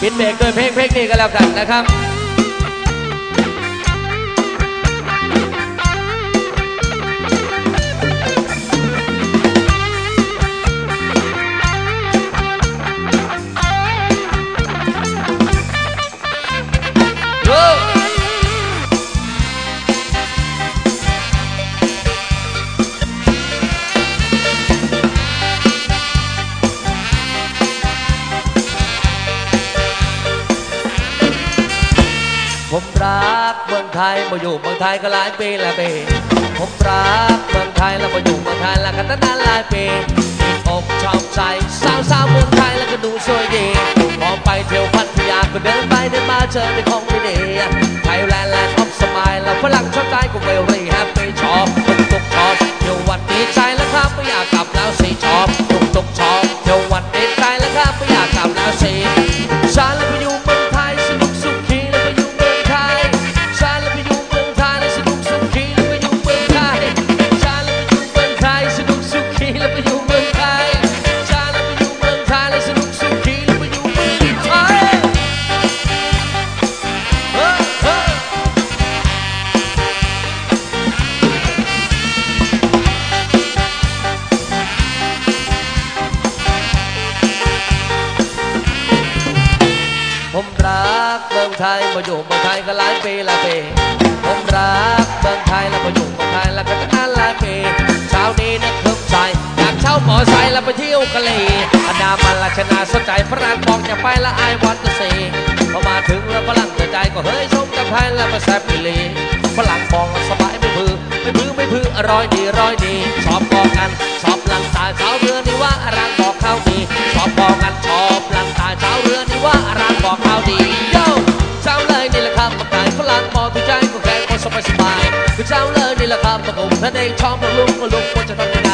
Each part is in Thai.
ปิดเบรกด้วยเพลงเพลงนี้ก็แล้วกันนะครับ ทยมาอยู่เมืองไทยก็หลายปีแล้วปีผมรักเมืองไทยแล้วมาอยู่เมืองไทยแล้วก็ตั้งนานหลายปีอกชอบใจสาวสาวเมืองไทยแล้วก็ดูสวยดีพอไปเที่ยวพัทยาก็เดินไปเดินมาเจอในของ ไทยมาอยู่เมืองไทยก็หลายปีละปีผมรักเมืองไทยแล้วมาอยู่เมืองไทยแล้วก็ตั้งนานหลายปีเช้านี้นึกถึงใจอยากเช่ามอไซค์แล้วไปเที่ยวทะเลอนามันราชนาสนใจฝรั่งบอกจะไปละไอวันตะเซพอมาถึงแล้วฝรั่งเกิดใจก็เฮ้ยชมกับไทยแล้วมาแซ่บอีหลีฝรั่งมองแล้วสบายไม่พื้ไม่พื้ไม่พื้อร่อยดีร่อยดี ละครับมาผมท่านเองชอบมาลุกมาลุกควรจะทำยังไง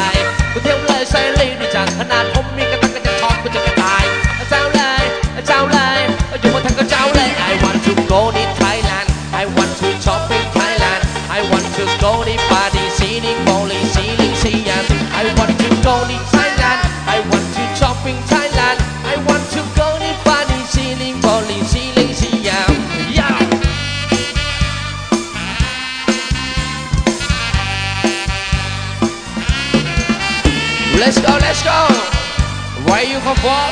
กูเที่ยวเลยใส่ลีดีจังขนาดผมมีกระตังก็จะช็อกกูจะกระตายเจ้าเลยเจ้าเลยอยู่บนทางก็เจ้าเลย I want to go to Thailand I want to shop in Thailand I want to go to party seeing bowling seeing Siam I want to go to Where you come from?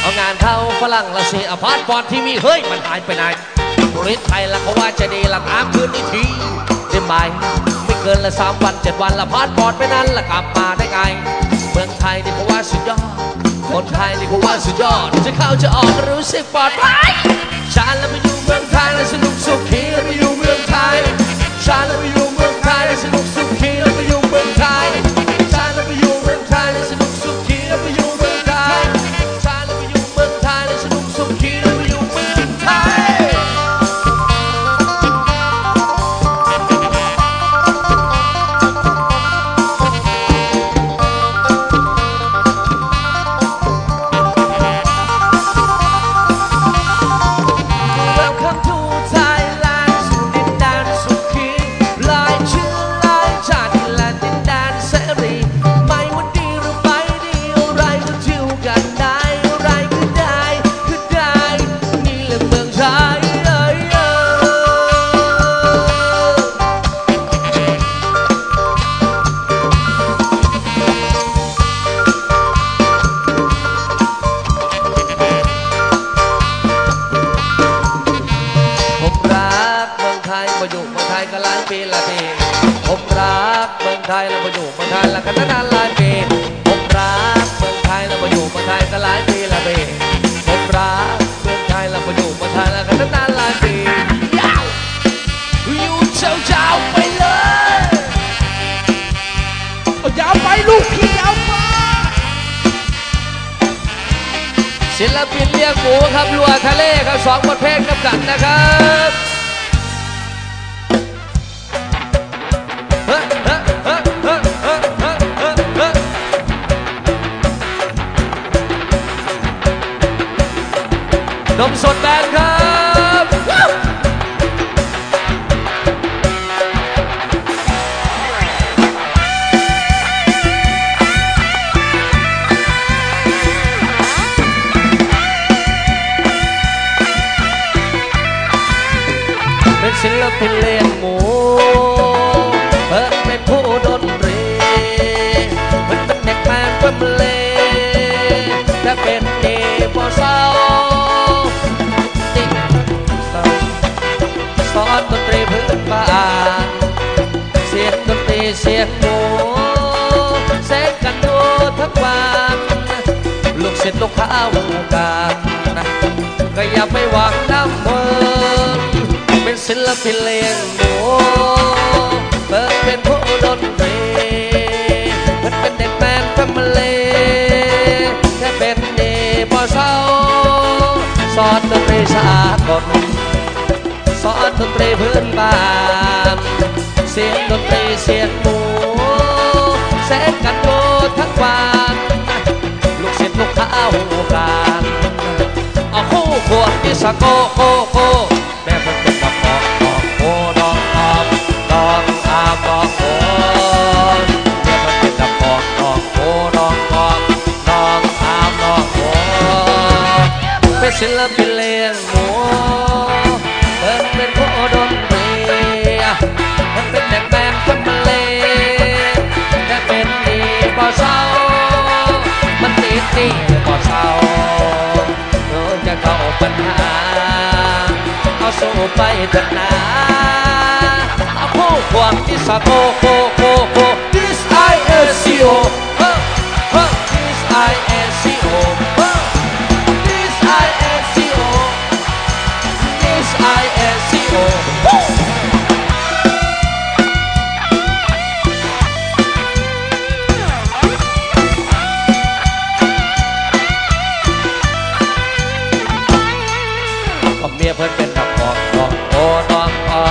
เอางานเข้าฝรั่งละสิอพาร์ตบอลที่มีเฮ้ยมันหายไปไหนบริษไทยละเขาว่าจะดีละตามคืนนี้ทีได้ไหมไม่เกินละสามวันเจ็ดวันละพาร์ตบอลไปนั้นละกลับมาได้ไง เมืองไทยนี่เขาว่าสุดยอด คนไทยนี่เขาว่าสุดยอด จะเข้าจะออกก็รู้สึกปลอดภัยฉันล้ว สองบทเพลงกับกันนะครับ ศิลปินเลี้ยงหมูเพิ่นเป็นผู้ดนตรีมันเป็นกแมนก็เลถ้าเป็นเด็กพอเติ๊กเศร้สอนดนตรีพื้นบ้านเสียงดนตรีเสียงหมูเสกันดูทั้วันลูกศิษย์ลูกค้าวงการก็อย่าไปว่า ศิลปินเลี้ยงหมูเปิดเป็นผู้ดนตรีเพิ่นเป็นเด็กแมนแฟมิลีแค่เป็นดีบ่เศร้าสอนดนตรีสากลสอนดนตรีพื้นบ้านเสียงดนตรีเสียงหมูแสงกันโดทั้งวันลูกศิษย์ลูกค้าหูกันเอาคู่ควงที่สะโกโกโก ศิลปินเลี้ยงหมูเพิ่นเป็นผู้ดนตรีเพิ่นเป็นแดงแบนคนมาเลยแค่เป็นดีบ่เศร้ามันติดดีบ่เศร้าจะเข้าปัญหาเอาสู้ไปเถิดนาเอาผู้ความที่สะโกโกโกโก This I S C O มียเพิ่นเป็นกับกอกอกโอ้ดองกอ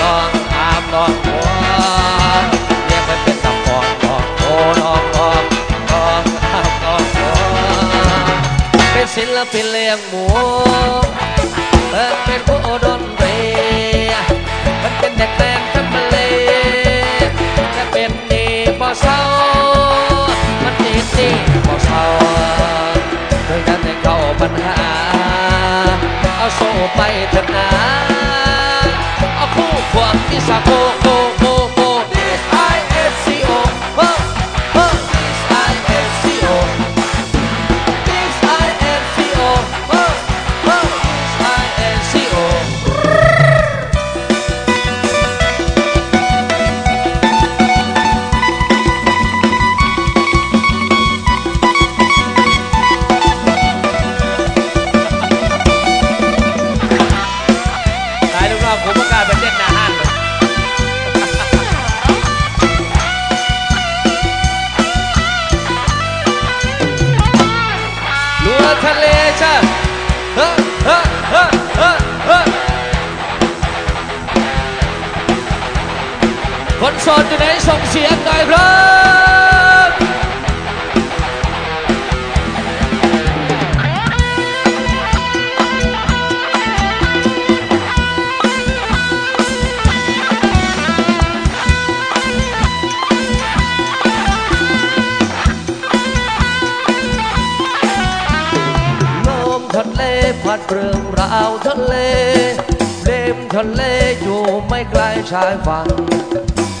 กอกอามดอกหัวเมียเพิ่นเป็นกับกอกอกโอ้ดองกอกอกอามดอกหัวเป็นศิลปินเลี้ยงหมูเพิ่นเป็นผู้ดนตรีเพิ่นเป็นเด็กแดงแฟมิ คนโสดอยู่ไหนส่งเสียงหน่อยครับลมทะเลพัดเรื่องราวทะเลเลมทะเลอยู่ไม่ไกลชายฝั่ง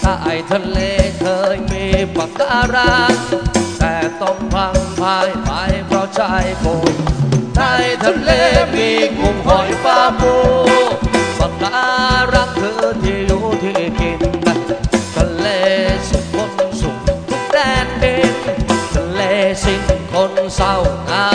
ใต้ทะเลเคยมีปะการังแต่ต้องพังพายไปเพราะชายปูในทะเลมีกุ้งหอยปลาปูปะการังคือที่อยู่ที่กินทะเลสุขคนสุขทุกแดนดินทะเลสิ้นคนเศร้างา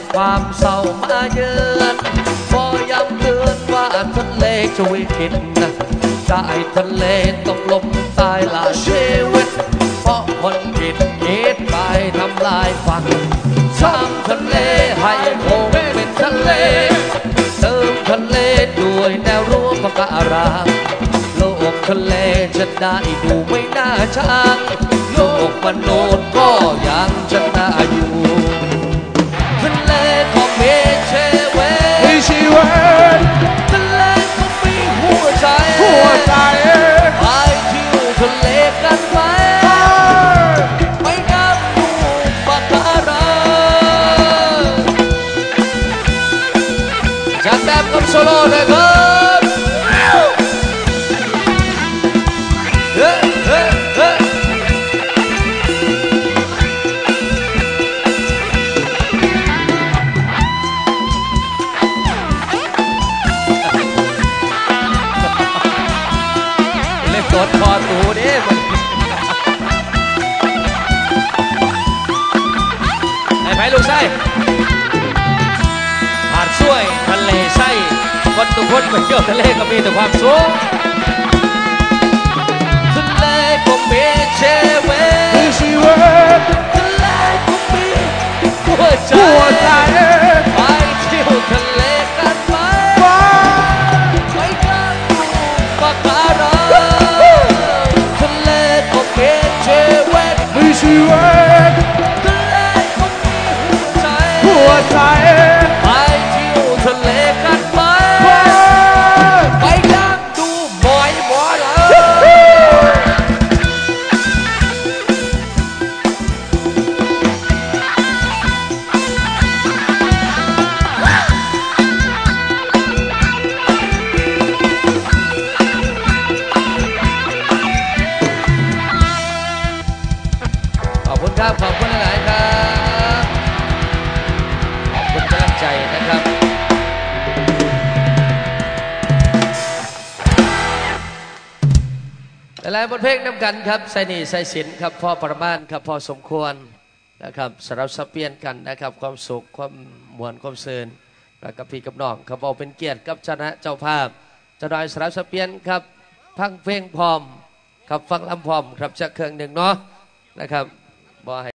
ดความเศร้ามาเยือนพอย้ำเตือนว่าทะเลจะวิกฤตนะใต้ทะเลต้องลมตายลาชีวิต เพราะคนผิดคิดไปทำลายฝั่งสร้างทะเลให้คงเป็นทะเล เติมทะเลด้วยแนวรั้วปะการังโลกทะเลจะได้ดูไม่น่าชังโลกมนุษย์ก็ยังจะน่าอยู่ ทะเลของเมเชเวเทะเลของมีหัวใจไปเที่ยวทะเลกันไหมไปกับผูปการังจัดแบบกับโซโล่นะค อตูเด้มันไอ้ไผ่ลูกไส้หาดช่วยทะเลไส้คนทุกคนไปเที่ยวทะเลก็มีแต่ความสุขทะเลก็มีเชเวมีชีวิตทะเลก็มีหัวใจ หลายบทเพลงนำกันครับใส่นี่ใส่สินครับพ่อประมาณครับพ่อสมควรนะครับสำหรับสเปียนกันนะครับ ความสุขความมวลความเซินแล้วกับพี่กับน้องครับเอาเป็นเกียรติกับชนะเจ้าภาพเจะดอยสำหรับสเปียนครับพังเพลงพร้อมครับฟังลำพร้อมครับจะเครื่องหนึ่งเนาะนะครับบอให้